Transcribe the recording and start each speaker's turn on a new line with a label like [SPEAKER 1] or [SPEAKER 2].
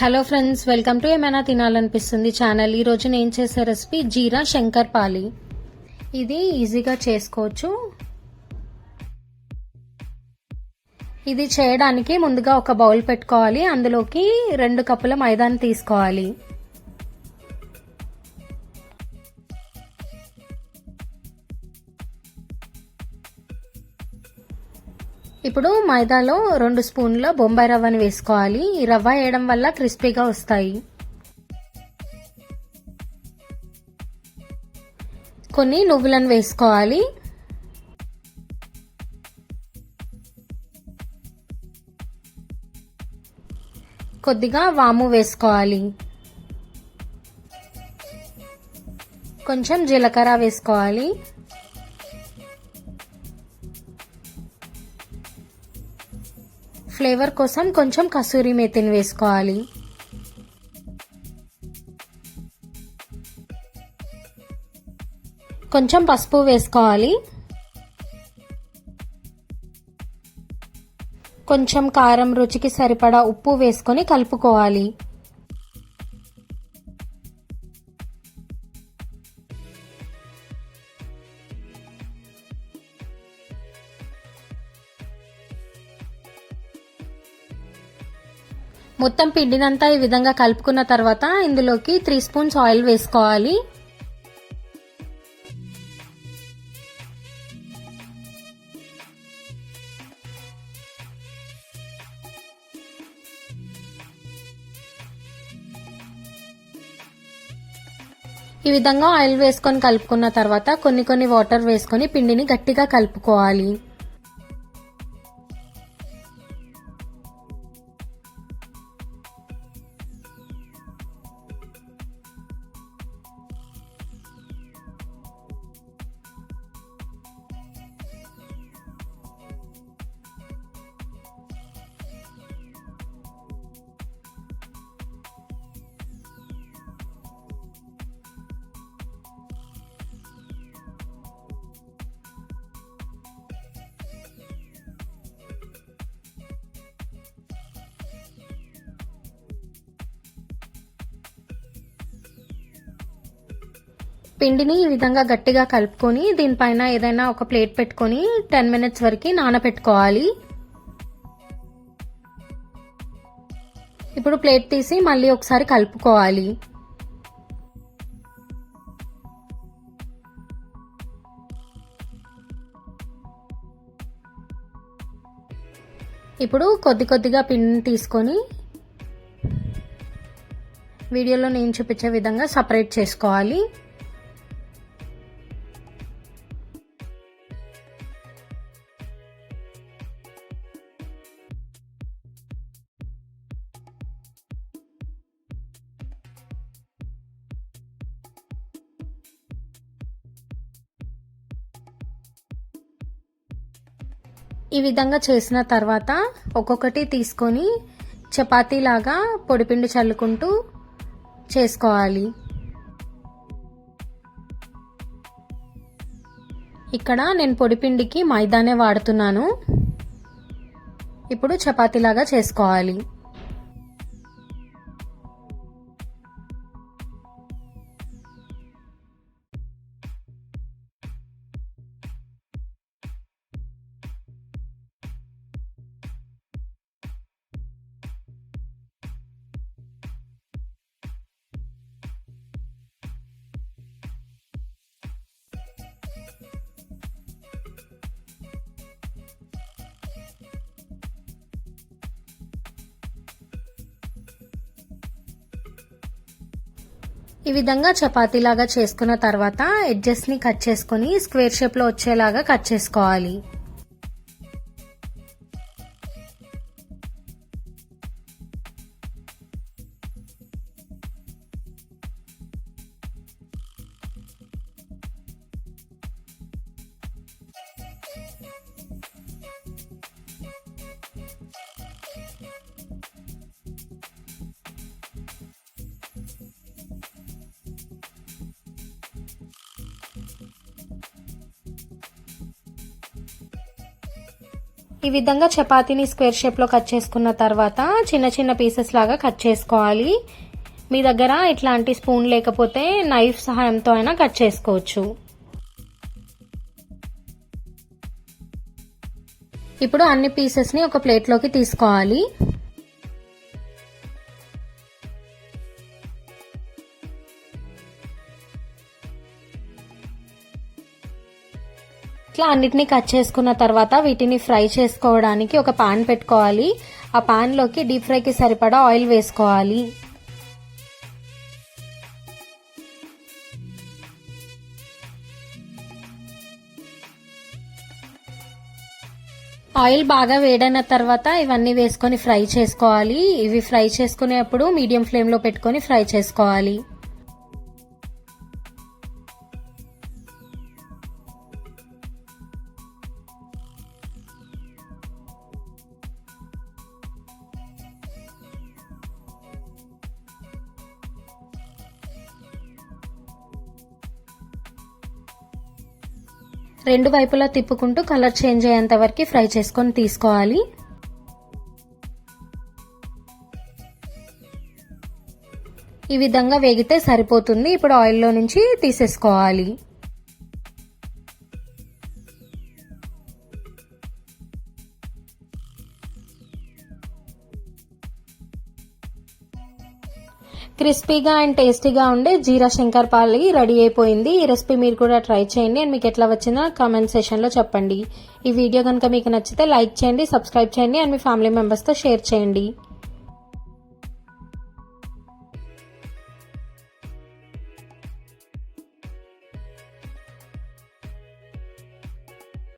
[SPEAKER 1] Hello friends welcome to ఏమైనా తినాలనిపిస్తుంది channel ఈరోజు నేను చేసే రెసిపీ జీరా శంకర్ పాలి. ఇది ఈజీగా చేసుకోవచ్చు. ఇది చేయడానికి ముందుగా ఒక బౌల్ పెట్టుకోవాలి. అందులోకి రెండు కప్పుల మైదాన్ని తీసుకోవాలి. ఇప్పుడు మైదాలో రెండు స్పూన్ల బొంబాయి రవ్వని వేసుకోవాలి. ఈ రవ్వ వేయడం వల్ల క్రిస్పీగా వస్తాయి. కొన్ని నువ్వులను వేసుకోవాలి. కొద్దిగా వాము వేసుకోవాలి. కొంచెం జీలకర్ర వేసుకోవాలి. ఫ్లేవర్ కోసం కొంచెం కసూరి మేతిని వేసుకోవాలి. కొంచెం పసుపు వేసుకోవాలి. కొంచెం కారం రుచికి సరిపడా ఉప్పు వేసుకొని కలుపుకోవాలి. మొత్తం పిండినంతా ఈ విధంగా కలుపుకున్న తర్వాత ఇందులోకి త్రీ స్పూన్స్ ఆయిల్ వేసుకోవాలి. ఈ విధంగా ఆయిల్ వేసుకొని కలుపుకున్న తర్వాత కొన్ని కొన్ని వాటర్ వేసుకొని పిండిని గట్టిగా కలుపుకోవాలి. పిండిని ఈ విధంగా గట్టిగా కలుపుకొని దీనిపైన ఏదైనా ఒక ప్లేట్ పెట్టుకొని టెన్ మినిట్స్ వరకు నానబెట్టుకోవాలి. ఇప్పుడు ప్లేట్ తీసి మళ్ళీ ఒకసారి కలుపుకోవాలి. ఇప్పుడు కొద్ది కొద్దిగా పిండిని తీసుకొని వీడియోలో నేను చూపించే విధంగా సపరేట్ చేసుకోవాలి. ఈ విధంగా చేసిన తర్వాత ఒక్కొక్కటి తీసుకొని చపాతీలాగా పొడిపిండి చల్లుకుంటూ చేసుకోవాలి. ఇక్కడ నేను పొడిపిండికి మైదానే వాడుతున్నాను. ఇప్పుడు చపాతీలాగా చేసుకోవాలి. ఈ విధంగా చపాతీలాగా చేసుకున్న తర్వాత ఎడ్జెస్ని కట్ చేసుకొని స్క్వేర్ షేప్లో వచ్చేలాగా కట్ చేసుకోవాలి. ఈ విధంగా చపాతీని స్క్వేర్ షేప్లో కట్ చేసుకున్న తర్వాత చిన్న చిన్న పీసెస్ లాగా కట్ చేసుకోవాలి. మీ దగ్గర ఇట్లాంటి స్పూన్ లేకపోతే నైఫ్ సహాయంతో అయినా కట్ చేసుకోవచ్చు. ఇప్పుడు అన్ని పీసెస్ని ఒక ప్లేట్లోకి తీసుకోవాలి. ఇట్లా అన్నిటినీ కట్ చేసుకున్న తర్వాత వీటిని ఫ్రై చేసుకోవడానికి ఒక పాన్ పెట్టుకోవాలి. ఆ పాన్లోకి డీప్ ఫ్రైకి సరిపడా ఆయిల్ వేసుకోవాలి. ఆయిల్ బాగా వేడైన తర్వాత ఇవన్నీ వేసుకొని ఫ్రై చేసుకోవాలి. ఇవి ఫ్రై చేసుకునేప్పుడు మీడియం ఫ్లేమ్లో పెట్టుకొని ఫ్రై చేసుకోవాలి. రెండు వైపులా తిప్పుకుంటూ కలర్ చేంజ్ అయ్యేంత వరకు ఫ్రై చేసుకొని తీసుకోవాలి. ఈ విధంగా వేగితే సరిపోతుంది. ఇప్పుడు ఆయిల్లో నుంచి తీసేసుకోవాలి. క్రిస్పీగా అండ్ టేస్టీగా ఉండే జీరా శంకర్పాలి రెడీ అయిపోయింది. ఈ రెసిపీ మీరు కూడా ట్రై చేయండి అండ్ మీకు ఎట్లా వచ్చిందో కామెంట్ సెషన్లో చెప్పండి. ఈ వీడియో కనుక మీకు నచ్చితే లైక్ చేయండి సబ్స్క్రైబ్ చేయండి అండ్ మీ ఫ్యామిలీ మెంబర్స్తో షేర్ చేయండి.